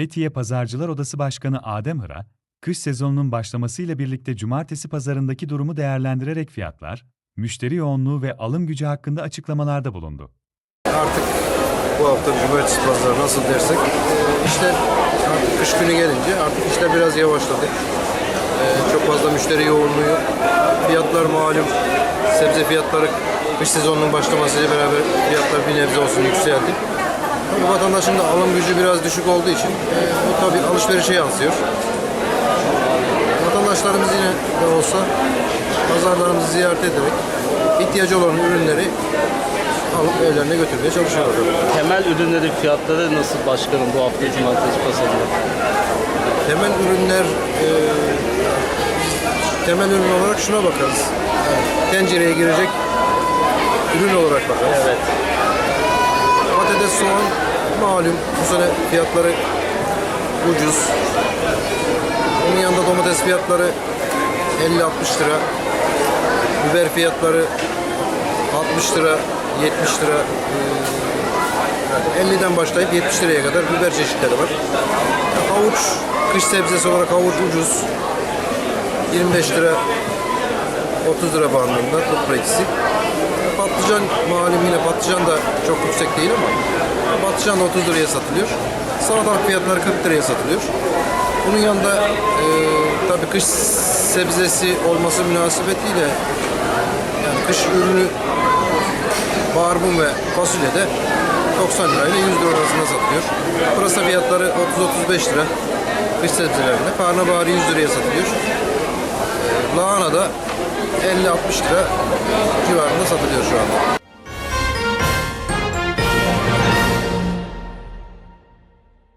Fethiye Pazarcılar Odası Başkanı Adem Hıra, kış sezonunun başlamasıyla birlikte cumartesi pazarındaki durumu değerlendirerek fiyatlar, müşteri yoğunluğu ve alım gücü hakkında açıklamalarda bulundu. Artık bu hafta cumartesi pazarı nasıl dersek e, işler artık kış günü gelince artık işler biraz yavaşladı. E, Çok fazla müşteri yoğunluğu yok. Fiyatlar malum. Sebze fiyatları kış sezonunun başlamasıyla beraber fiyatlar bir nebze olsun yükseldi. Tabii vatandaşın da alım gücü biraz düşük olduğu için e, bu tabii alışverişe yansıyor. Vatandaşlarımız yine de olsa pazarlarımızı ziyaret ederek ihtiyacı olan ürünleri alıp evlerine götürmeye çalışıyorlar. Temel ürünlerin fiyatları nasıl başkanım bu hafta cumartesi pazarında? Temel ürünler e, temel ürün olarak şuna bakarız. Yani tencereye girecek ürün olarak bakarız. Evet. Patates, soğan malum bu sene fiyatları ucuz. Onun yanında domates fiyatları 50-60 lira. Biber fiyatları 60 lira, 70 lira. Ee, yani 50'den başlayıp 70 liraya kadar biber çeşitleri var. Havuç, kış sebzesi olarak havuç ucuz. 25 lira, 30 lira bandında tutma ikisi. Patlıcan malum yine patlıcan da çok yüksek değil ama patlıcan da 30 liraya satılıyor. Salatalık fiyatları 40 liraya satılıyor. Bunun yanında e, tabii kış sebzesi olması münasebetiyle yani kış ürünü barbun ve fasulye de 90 lirayla 100 lira arasında satılıyor. Pırasa fiyatları 30-35 lira kış sebzelerinde. Karnabahar 100 liraya satılıyor. Lahana da 50-60 lira civarında satılıyor şu anda.